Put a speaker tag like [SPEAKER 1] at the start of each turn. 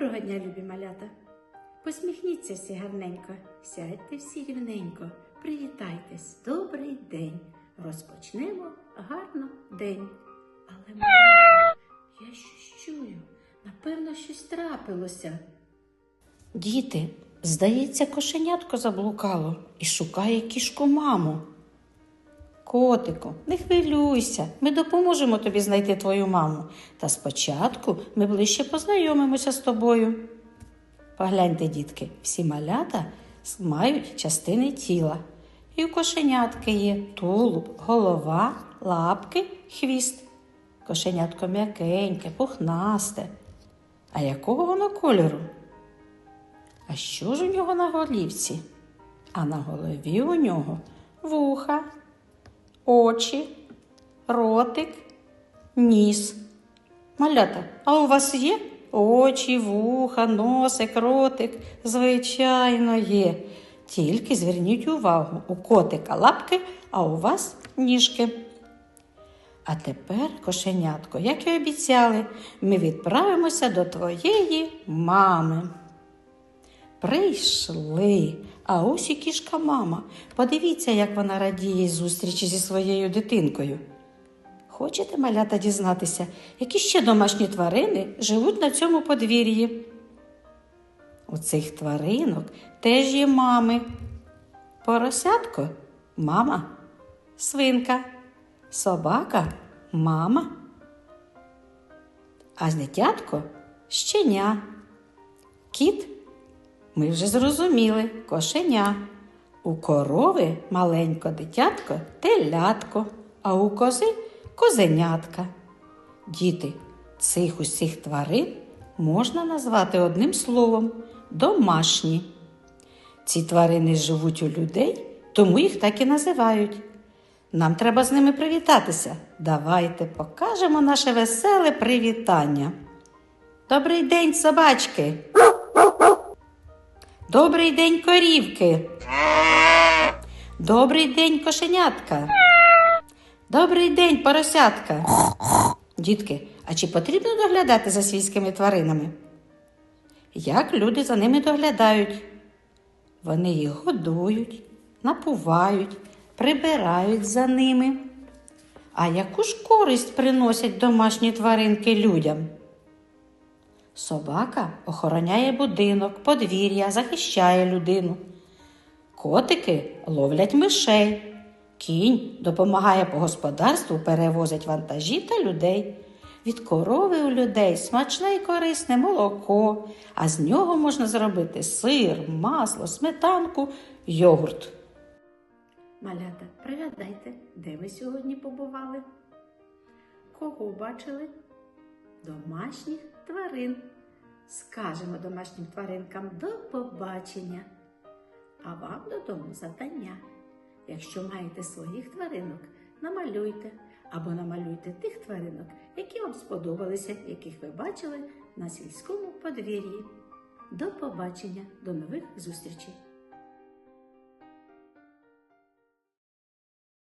[SPEAKER 1] Доброго дня, любі малята! Посміхніться всі гарненько, сядьте всі рівненько, привітайтесь, добрий день. Розпочнемо гарно день. Але малята, я щось чую, напевно, щось трапилося.
[SPEAKER 2] Діти, здається, кошенятко заблукало і шукає кішку маму. Котику, не хвилюйся, ми допоможемо тобі знайти твою маму. Та спочатку ми ближче познайомимося з тобою. Погляньте, дітки, всі малята мають частини тіла. І у кошенятки є тулуб, голова, лапки, хвіст. Кошенятко м'якеньке, пухнасте. А якого воно кольору? А що ж у нього на голівці? А на голові у нього вуха, очі, ротик, ніс. Малята, а у вас є очі, вуха, носик, ротик? Звичайно, є. Тільки зверніть увагу, у котика лапки, а у вас ніжки. А тепер, кошенятко, як і обіцяли, ми відправимося до твоєї мами. Прийшли. А ось і кішка мама. Подивіться, як вона радіє зустрічі зі своєю дитинкою. Хочете, малята, дізнатися, які ще домашні тварини живуть на цьому подвір'ї? У цих тваринок теж є мами. Поросятко мама, свинка, собака мама. А дитятко щеня, кіт ми вже зрозуміли кошеня. У корови маленько дитятко телятко, а у кози козенятка. Діти, цих усіх тварин можна назвати одним словом домашні. Ці тварини живуть у людей, тому їх так і називають. Нам треба з ними привітатися. Давайте покажемо наше веселе привітання. Добрий день, собачки! Добрий день, корівки. Добрий день, кошенятка. Добрий день, поросятка. Дітки, а чи потрібно доглядати за свійськими тваринами? Як люди за ними доглядають? Вони їх годують, напувають, прибирають за ними. А яку ж користь приносять домашні тваринки людям? Собака охороняє будинок, подвір'я, захищає людину. Котики ловлять мишей. Кінь допомагає по господарству, перевозить вантажі та людей. Від корови у людей смачне і корисне молоко, а з нього можна зробити сир, масло, сметанку, йогурт.
[SPEAKER 1] Малята, пригадайте, де ви сьогодні побували? Кого бачили? Домашніх тварин. Скажемо домашнім тваринкам до побачення. А вам додому завдання. Якщо маєте своїх тваринок, намалюйте або намалюйте тих тваринок, які вам сподобалися, яких ви бачили на сільському подвір'ї. До побачення, до нових зустрічей!